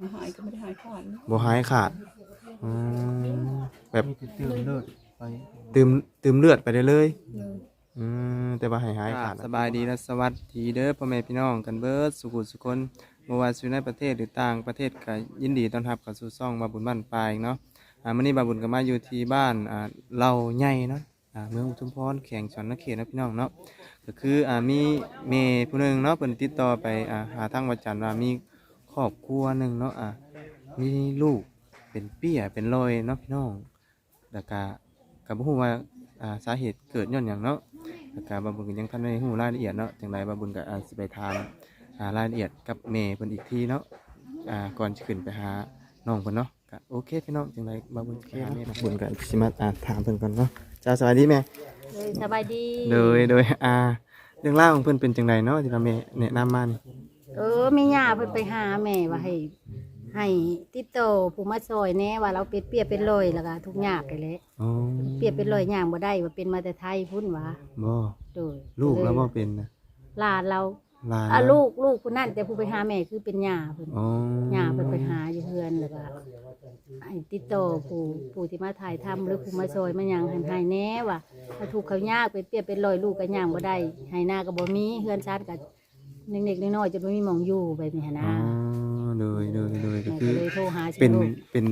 มาหายก็ไม่ได้หายขาดนะบ่หายขาดอืมแบบมีแต่ตื่นเลิศไปตื่มตื่มเลือดไปได้เลยเลย อืมแต่ว่าหายหายขาดสบายดีและสวัสดีเด้อพ่อแม่พี่น้องกันเบิดสุขุสุคนบ่ว่าสิอยู่ในประเทศหรือต่างประเทศก็ยินดีต้อนรับเข้าสู่ช่องบาบุญบ้านปลายเนาะอ่ามื้อนี้บาบุญก็มาอยู่ที่บ้านอ่าเราใหญ่เนาะอ่าเมืองอุทุมพรแขวงชนเขตนะพี่น้องเนาะก็คืออ่ามีเมย์ผู้หนึงเนาะเพิ่นติดต่อไปอ่าหาทางวัดจันทร์ว่ามีค รอบครัวหนึงเนาะอ่ามีลูกเป็นเปี้ยเป็นลอยเนาะพี่น้องแล้วก็ก็บ่ฮู้ว่าอ่าสาเหตุเกิดย้อนหยังเนาะแล้วก็บาบุญก็ยังทันได้หูรายละเอียดเนาะจังไรบาบุญก็อาจสิไปถามหารายละเอียดกับเมย์เพิ่นอีกทีเนาะอ่าก่อนจะขึ้นไปหาน้องเพิ่นเนาะก็โอเคพี่น้องจังไรบาบุญไปหาแม่บาบุญก็สิมาอ่าถามเพิ่นก่อนเนาะจ้าสวัสดีแม่เลยสบายดี โดยโดยอ่าเรื่องราวของเพิ่นเป็นจังไรเนาะที่เราแม่แนะนำมานี่ เออแม่ย่าเพิ่นไปหาแม่ว่าให้ ให้ติดต่อผู้มาซอยแหน่ว่าเราเป็นเปียเป็นลอยแล้วก็ทุกอย่างไปเลยอ๋อเปียเป็นลอยย่างบ่ได้ว่าเป็นมาแต่ไทยพุ่นว่าบ่โดยลูกแล้วบ่เป็นนะหลานเราหลานอะลูกลูกผู้นั้นแต่ผู้ไปหาแม่คือเป็นย่าเพิ่นอ๋อย่าเพิ่นไปหาอยู่เฮือนแล้วก็ให้ติดต่อผู้ผู้ที่มาถ่ายทำหรือผู้มาซอยมาหยังให้ให้แหน่ว่าถ้าถูกเขายากเป็นเปียเป็นลอยลูกก็ย่างบ่ได้ให้หน้าก็บ่มีเฮือนชาติก็ เด็กๆน้อยๆจนบ่มีหม่องอยู่แบบนี้หั้นอ๋นะอโดยโดยโดยก็แม่คืก็อ เลยโทรหาเป็นลูกเป็น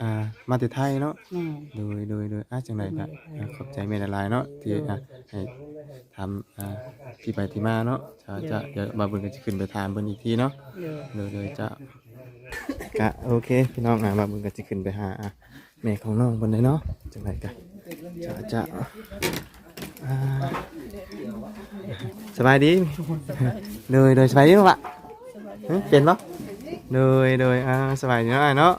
อ่ามาแต่ไทยเนาะแม่ โดยโดยโดยอาจังไรก็อ่าขอบใจเมนลายเนาะที่อะให้ทำอ่าที่ไปที่มาเนาะจะจะเดี๋ยวมาเบิ่งก็จะขึ้นไปถามเบิ่งอีกทีเนาะ เดี๋ยวโดยโดยจะกะโอเค พี่น้องอะมาเบิ่งก็จะขึ้นไปหาอะแม่ของน้องเบิ่งเลยเนาะจังไรก็จะจะ อ่าสบายดีโดยโดยสบายดีมั้งปะเอ้ยเป็นปะโดยโดยอ่าสบายดีเนาะอ้ายเนาะ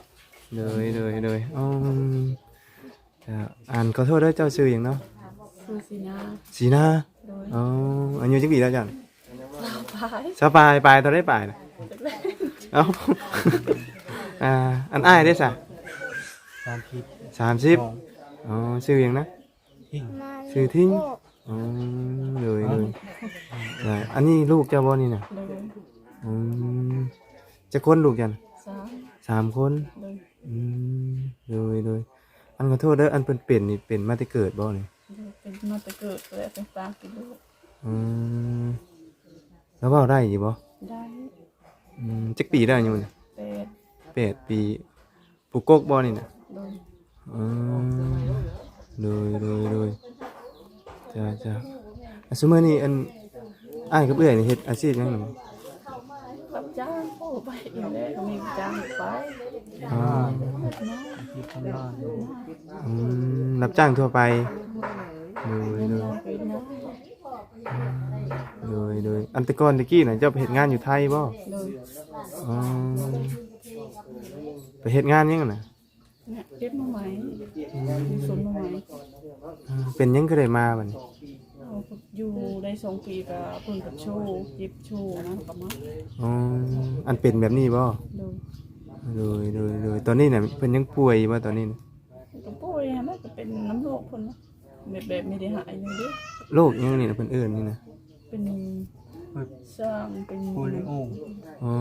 โดยโดยโดยอ๋อจะอ่านขอโทษด้วยเจ้าชื่ออย่างเนาะคือสีนาสีนาโดยอ๋ออายุจักปีแล้วจังสาวพายสบายปลายตอนได้ปลายนะเอ้าอ่าอันอ้ายได้สะตามผิดสามสิบอ๋อชื่ออย่างนะ ทิ้งชื่อทิ้งอ๋อเลยเลยได้อันนี้ลูกเจ้าบ่นี่น่ะโดยอืมจะคนลูกจันสามสามคนโดยอืมเลยเลยอันขอโทษเด้ออันเป็นเป็นนี่เป็นมาแต่เกิดบ่นี่โดยเป็นมาแต่เกิดเลยเป็นตามกินลูกอืมแล้วเว้าได้อยู่บ่ได้อืมจักปีได้อยู่นี่เป็ดแปดปีปลูกกกบ่นี่นะโดยอืม โดยโดยโดยจ้าจ้าอะสมมตินี่อันอ้ายกับเอื้อยนี่เฮ็ดอาชีพหยังหนึ่งรับจ้างโอ้ไปอีกแล้วมีจ้างไปอ่าที่ทำบ้านอืมรับจ้างทั่วไปโดยโดยไปนะโดยโดยอันแตะก่อนตะกี้น่ะเจ้าไปเฮ็ดงานอยู่ไทยบ่โดยอ๋อไปเฮ็ดงานหยังน่ะ เนี่ยเก็บมาไหมมีสวนมาไหมอ่าเป็นหยังก็ได้มาบัดนี้เอาอยู่ได้สองปีกับเพิ่งกับโชว์ยิบโชว์นะกับมาอ๋ออันเป็นแบบนี้บ่โดยโดยโดยโดยตอนนี้น่ะเพิ่นยังป่วยอยู่บ่ตอนนี้น่ะก็ป่วยฮะมันก็เป็นน้ำโรคคนนะแบบแบบไม่ได้หายเลยเดิโรคยังนี่นะเพิ่นเอิ้นนี่นะเป็นสร้างเป็นโพลิโออ๋อ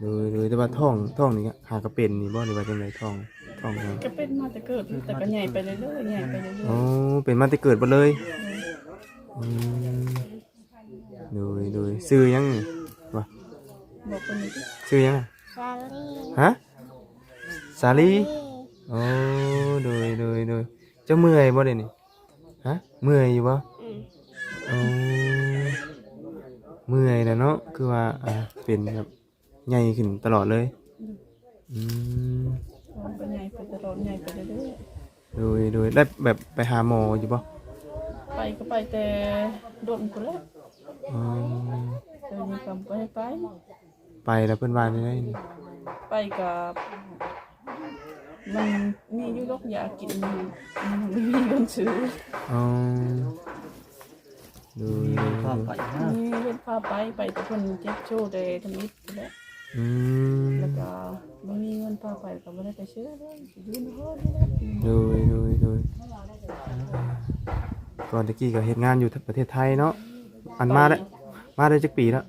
โดยโดยแต่ว่าท้องท้องนี่ก็หากระเป็นนี่บ่หรือว่าจังไดท้องท้องยังก็เป็นมาแต่เกิดแต่ก็ใหญ่ไปเรื่อยๆใหญ่ไปเรื่อยอ๋อเป็นมาแต่เกิดบ่เลยอืมโดยโดยซื้อยังนี่วะๆบอกคนนี้ดิซื้อยังอะซาลี่ฮะสาลีโอ้โดยโดยโดยเจ้าเมื่อยบ่เด้นี่ฮะเมื่อยอยู่บ่ อืมอ๋อเมื่อยแล้วเนาะคือว่าอ่าเป็นแบบ ใหญ่ขึ้นตลอดเลย อืมมันก็ใหญ่ไปตลอดใหญ่ไปเรื่อยโดยโดยได้แบบไปหาหมออยู่ปะๆไปก็ไปแต่โดนคนแรกอ๋อเดี๋ยวนี้ก็ไปไป ไปแล้วเพื่อนบ้านได้นี่ไปกับมันมีอยู่โรคยากินมันไม่มีเงินซื้ออ๋อโดยโดยข้าโดไปยนะมีเงินพาไปไปแต่คนเจ็บโชว์แต่ทำนิดแล้ว อืมแล้วก็ไม่มีเงินพาไปก็ไม่ได้ไปเชื่อเลยยืนห้อนี่แหละโดยโดยโดยก่อนตะกี้ก็เฮ็ดงานอยู่ประเทศไทยเนาะอันมาได้มาได้จักปีแล้ว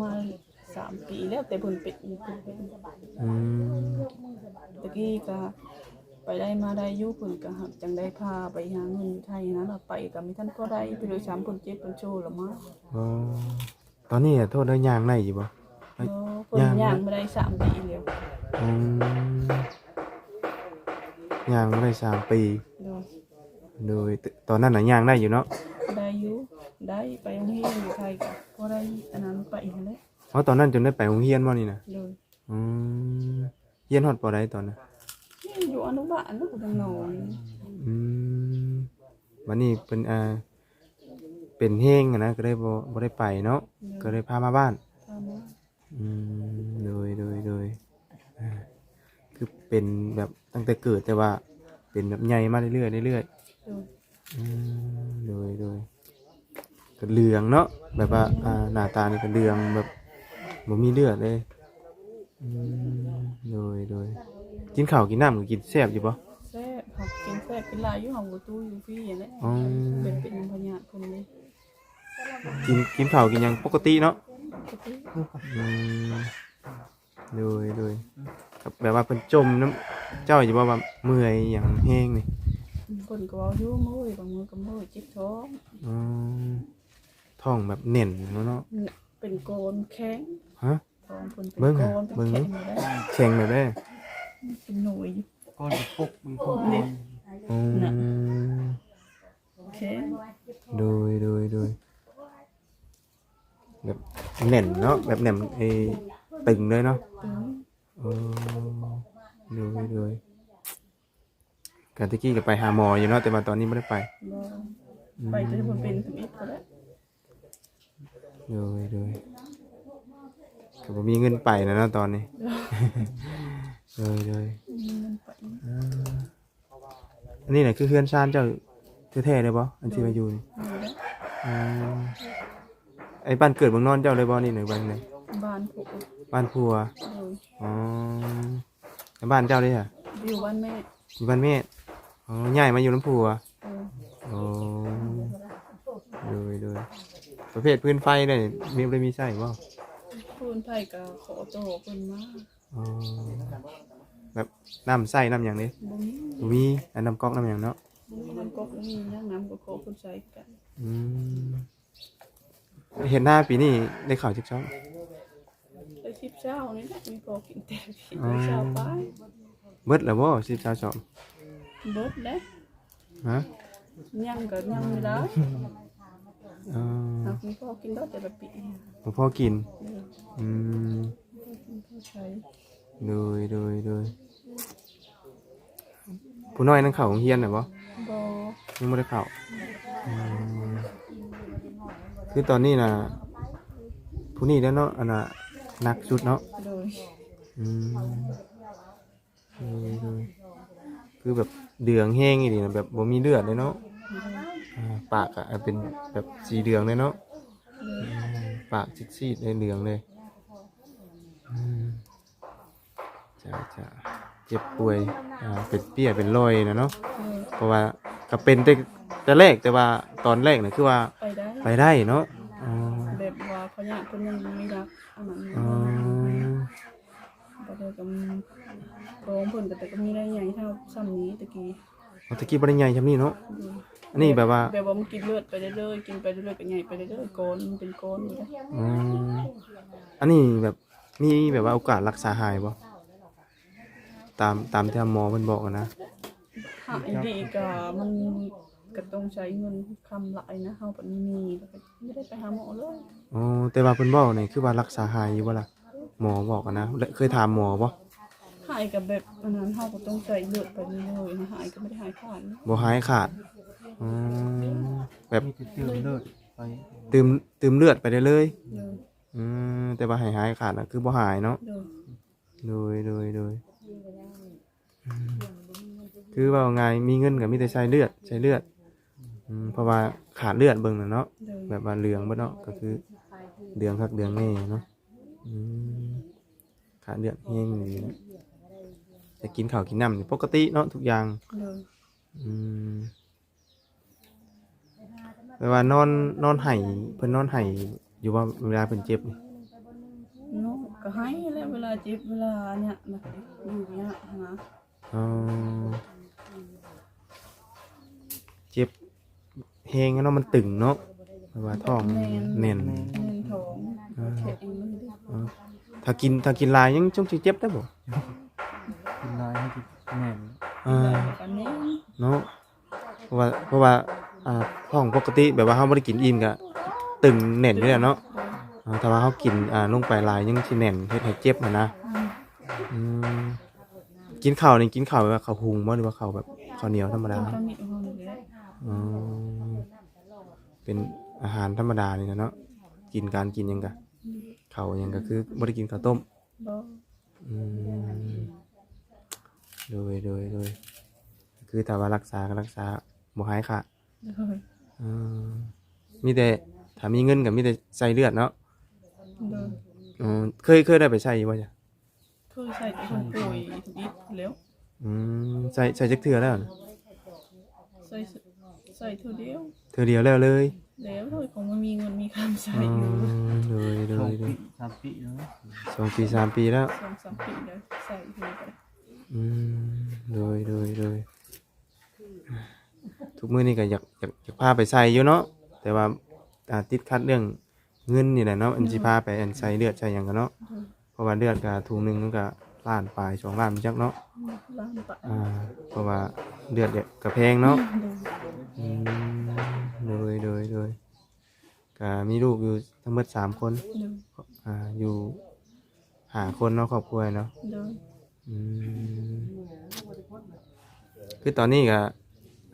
มาสามปีแล้วแต่เพิ่นเป็นเพิ่นเป็นอืมตะกี้ก็ไปได้มาได้อยู่เพิ่นก็หักจังได้พาไปหาเงินอยู่ไทยนะเราไปก็มีท่านก็ได้ไปโดยสามเพิ่นเจ็บเพิ่นโชว์ละมาอ๋อตอนนี้อะโทษได้ย่างได้อยู่บ่ เออเพิ่นย่างมาได้สามปีแล้วอืมย่างมาได้สามปี โดยโดยตอนนั้นน่ะย่างได้อยู่เนาะได้อยู่ได้ไปโรงเรียนอยู่ไทยก็พอได้อันนั้นไปนั่นแหละเพราะตอนนั้นจนได้ไปโรงเรียนบ่นี่น่ะโดยอืมเรียนฮอดปอใดตอนน่ะนี่อยู่อนุบาลเนาะจังนอนอืมวันนี้เป็นอ่าเป็นเฮงอะนะก็ได้บ่บ่ได้ไปเนาะก็เลยพามาบ้านทำมา อืมโดยโดยโดยอ่าคือเป็นแบบตั้งแต่เกิดแต่ว่า เป็นแบบใหญ่มาเรื่อยๆเรื่อยโดยๆอืมโดยโดยก็เหลืองเนาะแบบว่าอ่าหน้าตานี่ก็เหลืองแบบบ่มีเลือดเลยอืมโดยโดยกินข้าวกินน้ำก็กินแซ่บอยู่ปะ แซ่บผักกินแซ่บกินหลายอยู่ห้องประตูอยู่พี่อย่างนี้อ๋อ เป็นเป็นพญาคนนี้กินกินข้าวกินหยังปกติเนาะ ปกติอืมโดยโดยครับแบบว่าเป็นจมน้ำเจ้าอยู่ว่าแบบเมื่อยอย่างแห้งนี่คนก็เอาอยู่มือบางมือก็มือจิบท้อง อ๋อท้องแบบเน่นเนาะเนาะ เป็นโกนแข็งฮะ ท้องคนเป็นเบิ่งโกหะนเป็นเบิ่ง แข็นี่งอยู่ได้แข็งแบบได้เป็นหน่วยอยู่ ก้อนจะปุกมีพวกนี่อืมแข็งโดยโดยโดย แบบเน่นเนาะแบบเน่นไอ้ตึงเลยเนาะตึงโอ้โดยโดยการตะกี้ก็ไปหาหมออยู่เนาะแต่มาตอนนี้ไม่ได้ไปบ่ไปจะมันเป็นสมิธก็แล้วโดยโดยก็บ่มีเงินไปนะเนาะตอนนี้โดยโดยมันไปอ่าอันนี้แหละคือเฮือนชานเจ้าแท้ๆเลยบ่อันที่มาอยู่นี่อยู่ได้อ่า ไอ้บ้านเกิดเมืองนอนเจ้าเลยบ่นี่หนึ่งบ้านไหนบ้านผูกบ้านพัวเลยอ๋อแล้วบ้านเจ้าเด้ค่ะอยู่บ้านแม่อยู่บ้านแม่อ๋อย้ายมาอยู่น้ำพัวเออโอ้โดยโดยประเภทพื้นไฟเนี่ยมีบ่ได้มีใส่บ่พูนไผ่ก็ขอโตเพิ่นมาอ๋อแบบน้ำใส่น้ำอย่างนี้บ่มีบ่มีอันน้ำก๊อกน้ำอย่างเนาะบ่มีน้ำก๊อกบ่มีน้ำน้ำก็ขอเพิ่นใช้กัน อืม เห็นหน้าปีนี้ได้ข่าวจักช่องไปชิบเช้านี่แหละมีพอกินแต่พี่อ๋อไปเช้าไปเบิดแล้วบ่สิบสาวสองเบิดเด้ฮะยังก็ยังไม่ได้อ๋อหากมีพอกินได้แต่ละปีบ่พอกินเอออืมพอใช้โดยโดยโดยผู้น้อยนั่งเข่าของเฮียนน่ะบ่บ่ยังไม่ได้เข่าอืม คือตอนนี้นะผู้นี้แล้วเนาะอันน่ะหนักสุดเนาะโดยอืมโดยโดยคือแบบเดืองแห้งอีดีนะแบบบ่มีเลือดเลยเนาะอ่าปากอะเป็นแบบสีเหลืองเลยเนาะอืมปากซีดๆเลยเหลืองเลยอืมจ้าจ้าเจ็บป่วยอ่าเป็นเปี้ยเป็นรอยนะเนาะ เพราะว่า ก็เป็นแต่แต่แรกแต่ว่าตอนแรกน่ะคือว่าไปได้ไปได้เนาะอ๋อแบบว่าพญาคนยังไม่รักอันนั้นอ๋อบ่ได้กับโรงเพิ่นก็แต่ก็มีได้ใหญ่เท่าซ้ำนี้ตะกี้เอาตะกี้บ่ได้ใหญ่ชำนี้เนาะโดยอันนี้แบบว่าแบบว่ามันกินเลือดไปเรื่อยๆกินไปเรื่อยๆก็ใหญ่ไปเรื่อยๆโกนมันเป็นโกนอยู่ได้อ๋ออันนี้แบบมีแบบว่าโอกาสรักษาหายบ่ตามตามที่หมอเพิ่นบอกอะนะ หายดีก็มันก็ต้องใช้เงินคำหลายนะเฮาบ่มีแล้วก็ไม่ได้ไปหาหมอเลยอ๋อแต่ว่าเพิ่นบอกนี่คือว่ารักษาหายอยู่บ่ล่ะหมอบอกอะนะและเคยถามหมอบ่หายกับแบบอันนั้นเฮาก็ต้องใช้เลือดไปเรื่อยๆนะหายก็ไม่ได้หายขาดนะบ่หายขาดอ๋อแบบมีแต่เติมเลือดไปตืมตืมเลือดไปได้เลยเดินอืมแต่ว่าหายหายขาดน่ะคือบ่หายเนาะเดินโดยโดยโดยอืม คือว่าไงมีเงินกับมีแต่ใช้เลือดใช้เลือดอืมเพราะว่าขาดเลือดเบิ่งน่ะเนาะเดินแบบว่าเหลืองบ่เนาะก็คือเดืองคักเดืองแน่เนาะอืมขาดเลือดแห้งนี่นะจะกินข้าวกินน้ำนี่ปกติเนาะทุกอย่างเดินอืมแต่ว่านอนนอนไห้เพิ่นนอนไห้อยู่ว่าเวลาเพิ่นเจ็บนี่นอนก็ให้แล้วเวลาเจ็บเวลาเนี่ยนะอยู่เนี่ยนะอ๋อ เจ็บแฮงเนาะมันตึงเนาะเพราะว่าท้องแน่นเงินทองแข็งมันดิอ๋อถ้ากินถ้ากินหลายยังจงสิเจ็บได้บ่กินลายให้กินแน่นอ่ากันนี้เนาะเพราะว่าเพราะว่าอ่าท้องปกติแบบว่าเฮาบ่ได้กินอิ่มก็ตึงแน่นอยู่แล้วเนาะอ่าแต่ว่าเฮากินอ่าลงไปหลายยังสิแน่นเฮ็ดให้เจ็บอะนะอืมกินข้าวนี่กินข้าวแบบว่าข้าวหุงบ่หรือว่าข้าวแบบข้าวเหนียวธรรมดาต้องมีห้องนี้แหละ อ๋อเป็นอาหารธรรมดานี่นะเนาะกินการกินหยังกะข้าวหยังก็คือบ่ได้กินข้าวต้มบ่อืมโดยโดยโดยคือถ้าว่ารักษาก็รักษาบ่หายค่ะเลยอืมมีแต่ถ้ามีเงินก็มีแต่ใส่เลือดเนาะเลยอืมเคยเคยได้ไปใส่อยู่บ่จ้ะเคยใส่คนป่วยทุกอีกแล้วอืมใส่ใส่จักเทื่อแล้วน่ะใส่ใส่เท่าเดียวเทื่อเดียวแล้วเลยแล้วเลยคงไม่มีเงินมีคำใช้อือยู่มโดยโดสองยโดปียสามปีแล้วนะสองปีสามปีแล้วสองสามปีแล้วใส่อยู่ไปอืมโดยโดยโดยทุกมื้อนี่ก็อยากอยากอยากพาไปใส่อยู่เนาะแต่ว่าอ่าติดขัดเรื่องเงินนี่แหละเนาะอันสิพาไปอันใส่เลือดใส่หยังกันเนาะเพราะว่าเลือดก็ถุงหนึงมันก็ ล้านปลายสองล้านจักเนาะล้านไปอ่าเพราะว่าเลือดเนี่ยก็แพงเนาะเลยอืมโดยโดยโดยก็มีลูกอยู่ทั้งหมดสามคนเลยอ่าอยู่หาคนเนาะครอบครัวเนาะเลยอืมคือตอนนี้ก็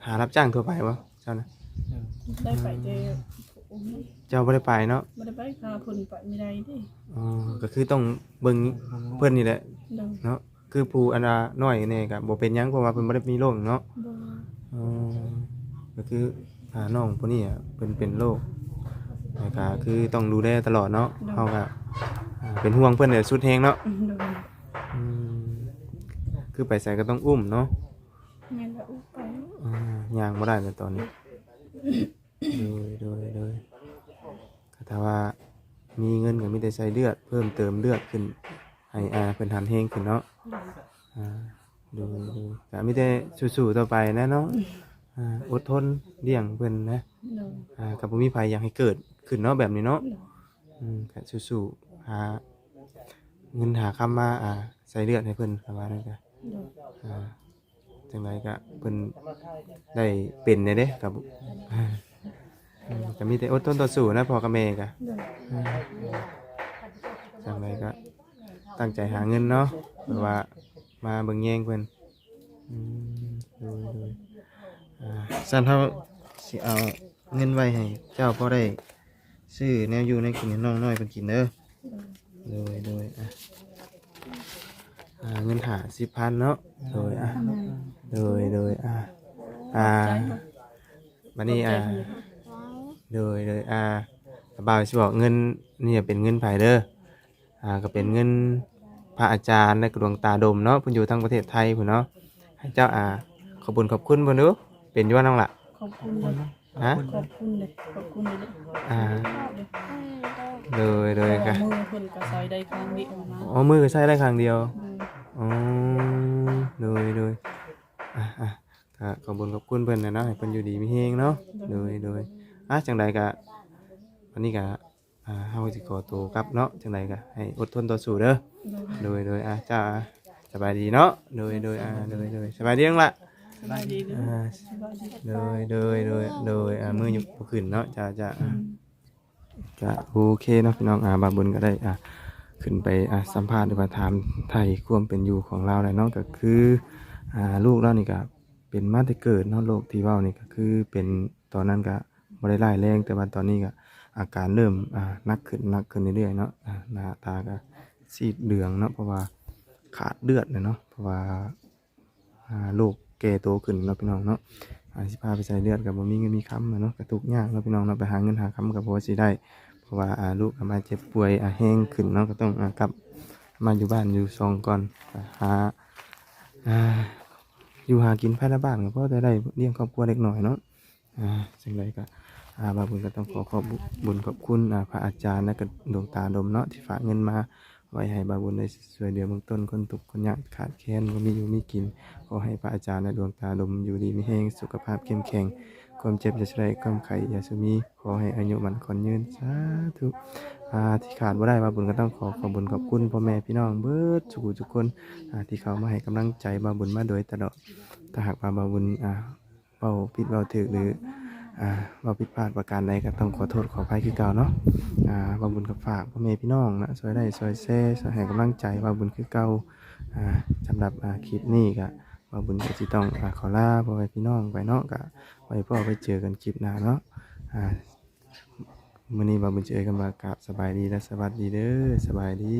หารับจ้างทั่วไปวะเจ้านะได้ไปเจอเจ้าไม่ได้ไปเนาะไม่ได้ไปพาเพิ่นไปไม่ได้ดิอ๋อก็คือต้องเบิ่งเพื่อนนี่แหละ เลยเนาะคือผู้อันว่าน้อยเนี่ยก็บ่เป็นหยังเพราะว่าเพิ่นบ่ได้มีโรคเนาะบ่อ๋อก็คืออ่าน้องผู้นี้อะเพิ่นเป็นโรคแล้วก็คือต้องดูแลตลอดเนาะเฮาก็อ่าเป็นห่วงเพิ่นเนี่ยสุดแฮงเนาะเลยอืมคือไปใส่ก็ต้องอุ้มเนาะ แม่ละอุไปอ่าย่างบ่ได้เลยตอนนี้ โดยโดยโดยก็ถ้าว่ามีเงินก็มีแต่ใช้เลือด เพิ่มเติมเลือดขึ้น ให้อาเพิ่นหันเฮงขึ้นเนาะอ่าดูดูก็มีแต่สู้ๆต่อไปนะเนาะอ่าอดทนเลี้ยงเพิ่นนะเลยอ่าก็บ่มีภัยอยากให้เกิดขึ้นเนาะแบบนี้เนาะเลยอืมก็สู้ๆหาเงินหาคำมาอ่าใส่เลือดให้เพิ่นประมาณนั้นก็เลยอ่าจังไรก็เพิ่นได้เป็นเนี่ยเด้กับอ่าอืมก็มีแต่อดทนต่อสู้นะพ่อกับแม่ก็เลยอืมจังไรก็ ตั้งใจหาเงินเนาะเพราะว่ามาเบิ่งแยงเพิ่นอืมดูดูอ่าสั่นเฮาสิเอาเงินไว้ให้เจ้าพอได้ซื้อแนวอยู่ในกินให้น้องน้อยเพิ่นกินเด้อโดยโดยอะอ่าเงินหา10,000เนาะโดยอะโดยโดยอ่าอ่าบันนี้อ่าโดยโดยอ่าบ่าวสิบอกเงินนี่เป็นเงินไผเด้อ อ่าก็เป็นเงินพระอาจารย์และกดวงตาดมเนาะเพิ่นอยู่ทั้งประเทศไทยพุ่นเนาะให้เจ้าอ่าขอบคุญขอบคุณเพิ่นเด้อเป็นอยู่ว่าน้องล่ะขอบคุณเลยฮะขอบคุณเลยขอบคุณเลยอ่าโดยโดยก็ก็มือเพิ่นก็ใส่ได้ครั้งเดียวนะอ๋อมือก็ใช้ได้ครั้งเดียวเลยอ๋อโดยโดยอะอะก็ขอบคุญขอบคุณเพิ่นนะเนาะให้เพิ่นอยู่ดีมีเฮงเนาะโดยโดยอะจังใดก็วันนี้ก็ อ่าเฮาสิขอตัวกลับเนาะจังใดก็ให้อดทนต่อสู้เด้อเลยโดยโดยอะเจ้าอะสบายดีเนาะโดยโดยอ่าโดยโดยสบายดีจังละสบายดีเลยอ่าสบายดีโดยโดยโดยโดยอ่ามืออยู่บ่ขึ้นเนาะจ้าจ้าอะก็โอเคเนาะพี่น้องอ่าบาบุญก็ได้อะขึ้นไปอะสัมภาษณ์หรือว่าถามไทยความเป็นอยู่ของเราเลยเนาะก็คืออ่าลูกเรานี่ก็เป็นมาแต่เกิดเนาะโรคที่เว้านี่ก็คือเป็นตอนนั้นก็บ่ได้ร้ายแรงแต่ว่าตอนนี้ก็ อาการเริ่มนักขึ้นนักขึ้นเรื่อยๆเนาะหน้าตาก็ซีดเหลืองเนาะเพราะว่าขาดเลือดเลยเนาะเพราะว่าอ่าลูกแก่โตขึ้นเนาะพี่น้องเนาะอาสิพาไปใส่เลือดก็บ่มีเงินมีคำเนาะก็ทุกยากเนาะพี่น้องเนาะไปหาเงินหาคำก็บ่ว่าสิได้ เพราะว่าลูกมาเจ็บป่วยแห้งขึ้นเนาะก็ต้องกลับมาอยู่บ้านอยู่ซองก่อนหาอยู่หากินภายในบ้านก็พอจะได้เลี้ยงครอบครัวเล็กหน่อยเนาะอ่าจังไรก็ อาบาบุญก็ต้องขอขอบบุญขอบคุณอาพระอาจารย์และก็ดวงตาดมเนาะที่ฝากเงินมาไว้ให้บาบุญได้ช่วยเหลือเบื้องต้นคนทุกคนยากขาดแคลนบ่มีอยู่มีกินขอให้พระอาจารย์และดวงตาดมอยู่ดีมีแห้งสุขภาพเข้มแข็งความเจ็บจะได้ความไข่ยาสมีขอให้อายุมันขอนยืนสาธุอาที่ขาดบ่าได้บาบุญก็ต้องขอขอบุญขอบคุณพ่อแม่พี่น้องเบิดทุกทุกคนอาที่เขามาให้กำลังใจบาบุญมาโดยตลอดถ้าหากว่าบาบุญอาเบาผิดเบาถึกหรือ อ่าเบาผิดพลาดประการใดก็ต้องขอโทษขออภัยคือเก่าเนาะอ่าบาบุญกับฝากพ่อแม่พี่น้องนะช่วยได้ช่วยแซ่ช่วยให้กำลังใจบาบุญคือเก่าอ่าสำหรับอ่าคลิปนี้ก็ว่าบุญก็สิต้องอ่าขอลาพ่อแม่พี่น้องไปเนาะก็ไว้พ่อไปเจอกันคลิปหน้าเนาะอ่ามื้อนี้บ่าบุญเจอกันมากราบสบายดีและสวัสดีเด้อสบายดี